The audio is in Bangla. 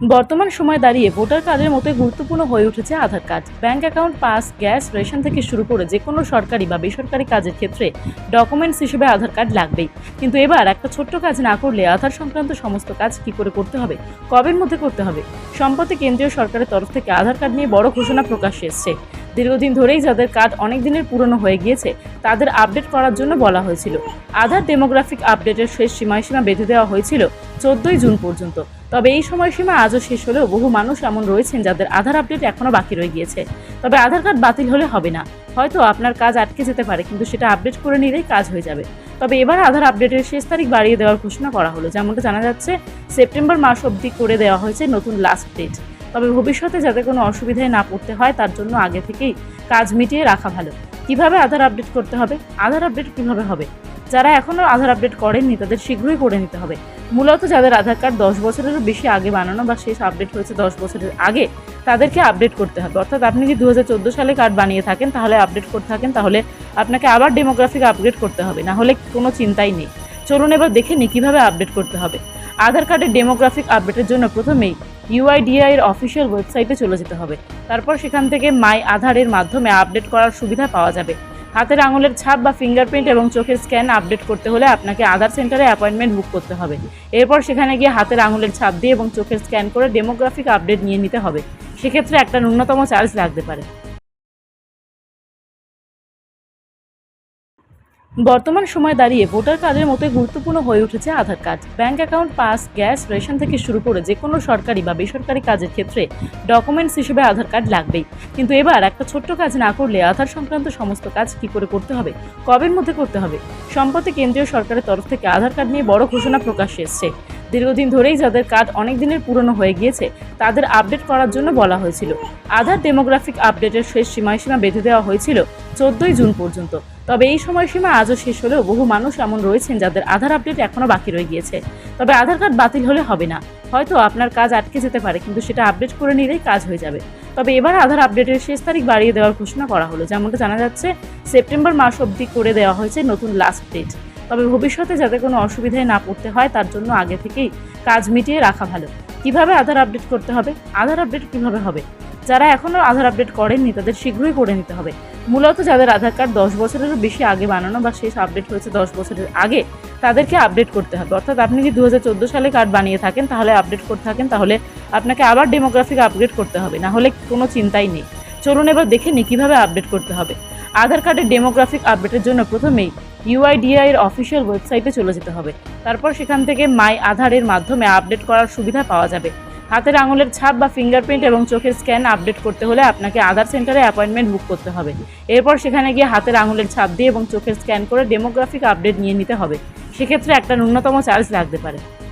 বর্তমান সময়ে দাঁড়িয়ে ভোটার কার্ডের মতোই গুরুত্বপূর্ণ হয়ে উঠেছে Aadhaar card. Bank account, pass, gas, ration থেকে শুরু করে যে কোনো সরকারি বা বেসরকারি কাজের ক্ষেত্রে ডকুমেন্টস হিসেবে আধার কার্ড লাগবেই। কিন্তু এবার একটা ছোট্ট কাজ না করলে আধার সংক্রান্ত সমস্ত কাজ কি করে করতে হবে? কবের মধ্যে করতে হবে? সম্প্রতি কেন্দ্রীয় সরকারের তরফ থেকে আধার কার্ড নিয়ে বড় ঘোষণা প্রকাশ্যে এসছে। দীর্ঘদিন ধরেই যাদের কার্ড অনেক দিনের পুরনো হয়ে গিয়েছে, তাদের আপডেট করার জন্য বলা হয়েছিল। আধার ডেমোগ্রাফিক আপডেটের শেষ সীমায় সীমা বেঁধে দেওয়া হয়েছিল চোদ্দই জুন পর্যন্ত। তবে এই সময়সীমা আজও শেষ হলেও বহু মানুষ এমন রয়েছেন যাদের আধার আপডেট এখনও বাকি রয়ে গিয়েছে। তবে আধার কার্ড বাতিল হলে হবে না। হয়তো আপনার কাজ আটকে যেতে পারে, কিন্তু সেটা আপডেট করে নিলেই কাজ হয়ে যাবে। তবে এবার আধার আপডেটের শেষ তারিখ বাড়িয়ে দেওয়ার ঘোষণা করা হলো, যেমনটা জানা যাচ্ছে সেপ্টেম্বর মাস অবধি করে দেওয়া হয়েছে নতুন লাস্ট ডেট তবে ভবিষ্যতে যাতে কোনো অসুবিধায় না পড়তে হয়, তার জন্য আগে থেকেই কাজ মিটিয়ে রাখা ভালো। কীভাবে আধার আপডেট করতে হবে? আধার আপডেট কীভাবে হবে? যারা এখনও আধার আপডেট করেননি, তাদের শীঘ্রই করে নিতে হবে। মূলত যাদের আধার কার্ড দশ বছরেরও বেশি আগে বানানো বা শেষ আপডেট হয়েছে দশ বছরের আগে, তাদেরকে আপডেট করতে হবে। অর্থাৎ আপনি যদি দু হাজার চোদ্দ সালে কার্ড বানিয়ে থাকেন, তাহলে আপডেট করতে থাকেন, তাহলে আপনাকে আবার ডেমোগ্রাফিক আপডেট করতে হবে। না হলে কোনো চিন্তাই নেই। চলুন এবার দেখে নিই কীভাবে আপডেট করতে হবে। আধার কার্ডের ডেমোগ্রাফিক আপডেটের জন্য প্রথমেই ইউআইডিআই এর অফিসিয়াল ওয়েবসাইটে চলে যেতে হবে। তারপর সেখান থেকে মাই আধারের মাধ্যমে আপডেট করার সুবিধা পাওয়া যাবে। হাতের আঙুলের ছাপ বা ফিঙ্গারপ্রিন্ট এবং চোখের স্ক্যান আপডেট করতে হলে আপনাকে আধার সেন্টারে অ্যাপয়েন্টমেন্ট বুক করতে হবে। এরপর সেখানে গিয়ে হাতের আঙুলের ছাপ দিয়ে এবং চোখের স্ক্যান করে ডেমোগ্রাফিক আপডেট নিয়ে নিতে হবে। সেক্ষেত্রে একটা ন্যূনতম চার্জ লাগতে পারে। বর্তমান সময়ে দাঁড়িয়ে ভোটার কার্ডের মতোই গুরুত্বপূর্ণ হয়ে উঠেছে Aadhaar card. Bank account, pass, gas, ration থেকে শুরু করে যে কোনো সরকারি বা বেসরকারি কাজের ক্ষেত্রে ডকুমেন্টস হিসেবে আধার কার্ড লাগবেই। কিন্তু এবার একটা ছোট্ট কাজ না করলে আধার সংক্রান্ত সমস্ত কাজ কি করে করতে হবে? কবের মধ্যে করতে হবে? সম্প্রতি কেন্দ্রীয় সরকারের তরফ থেকে আধার কার্ড নিয়ে বড় ঘোষণা প্রকাশ এসছে। দীর্ঘদিন ধরেই যাদের কার্ড অনেক দিনের পুরনো হয়ে গিয়েছে, তাদের আপডেট করার জন্য বলা হয়েছিল। আধার ডেমোগ্রাফিক আপডেটের শেষ সীমায় সীমা বেঁধে দেওয়া হয়েছিল চোদ্দই জুন পর্যন্ত। তবে এই সময়সীমা আজও শেষ হলেও বহু মানুষ এমন রয়েছেন যাদের আধার আপডেট এখনও বাকি রয়ে গিয়েছে। তবে আধার কার্ড বাতিল হলে হবে না। হয়তো আপনার কাজ আটকে যেতে পারে, কিন্তু সেটা আপডেট করে নিলেই কাজ হয়ে যাবে। তবে এবার আধার আপডেটের শেষ তারিখ বাড়িয়ে দেওয়ার ঘোষণা করা হলো, যেমনটা জানা যাচ্ছে সেপ্টেম্বর মাস অবধি করে দেওয়া হয়েছে নতুন লাস্ট ডেট তবে ভবিষ্যতে যাতে কোনো অসুবিধায় না পড়তে হয়, তার জন্য আগে থেকেই কাজ মিটিয়ে রাখা ভালো। কীভাবে আধার আপডেট করতে হবে? আধার আপডেট কীভাবে হবে? যারা এখনও আধার আপডেট করেননি, তাদের শীঘ্রই করে নিতে হবে। মূলত যাদের আধার কার্ড দশ বছরেরও বেশি আগে বানানো বা শেষ আপডেট হয়েছে দশ বছরের আগে, তাদেরকে আপডেট করতে হবে। অর্থাৎ আপনি যদি দু হাজার চোদ্দ সালে কার্ড বানিয়ে থাকেন, তাহলে আপডেট করতে থাকেন, তাহলে আপনাকে আবার ডেমোগ্রাফিক আপডেট করতে হবে। না হলে কোনো চিন্তাই নেই। চলুন এবার দেখে নিই কীভাবে আপডেট করতে হবে। আধার কার্ডের ডেমোগ্রাফিক আপডেটের জন্য প্রথমেই ইউআইডিআই এর অফিসিয়াল ওয়েবসাইটে চলে যেতে হবে। তারপর সেখান থেকে মাই আধারের মাধ্যমে আপডেট করার সুবিধা পাওয়া যাবে। হাতের আঙুলের ছাপ বা ফিঙ্গারপ্রিন্ট এবং চোখের স্ক্যান আপডেট করতে হলে আপনাকে আধার সেন্টারে অ্যাপয়েন্টমেন্ট বুক করতে হবে। এরপর সেখানে গিয়ে হাতের আঙুলের ছাপ দিয়ে এবং চোখের স্ক্যান করে ডেমোগ্রাফিক আপডেট নিয়ে নিতে হবে। সেক্ষেত্রে একটা ন্যূনতম চার্জ লাগতে পারে।